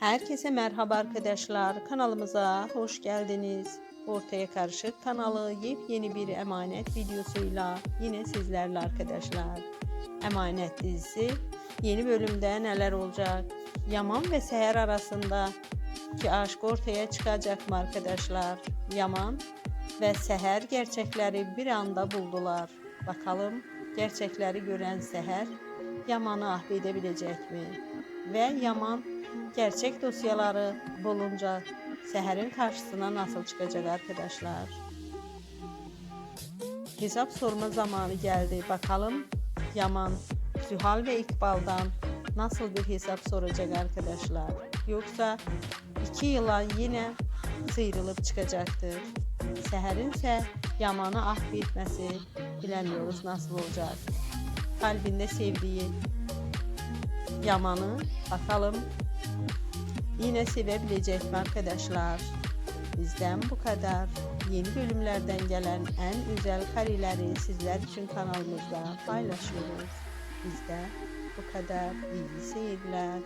Herkese merhaba arkadaşlar. Kanalımıza hoş geldiniz. Ortaya Karışık kanalı yepyeni bir emanet videosuyla yine sizlerle arkadaşlar. Emanet dizisi yeni bölümde neler olacak? Yaman ve Seher arasında ki aşk ortaya çıkacak mı arkadaşlar? Yaman ve Seher gerçekleri bir anda buldular. Bakalım gerçekleri gören Seher Yaman'ı affedebilecek mi? Ve Yaman gerçek dosyaları bulunca Seher'in karşısına nasıl çıkacak arkadaşlar? Hesap sorma zamanı geldi. Bakalım Yaman, Zühal ve İkbal'dan nasıl bir hesap soracak arkadaşlar? Yoksa iki yıla yine sıyrılıp çıkacaktır. Seher'in ise Yaman'ı affetmesi bilemiyoruz nasıl olacak. Kalbinde sevdiği Yaman'ı bakalım yine sevebilecek mi arkadaşlar? Bizden bu kadar. Yeni bölümlerden gelen en güzel kareleri sizler için kanalımızda paylaşıyoruz. Bizde bu kadar iyi seyirler.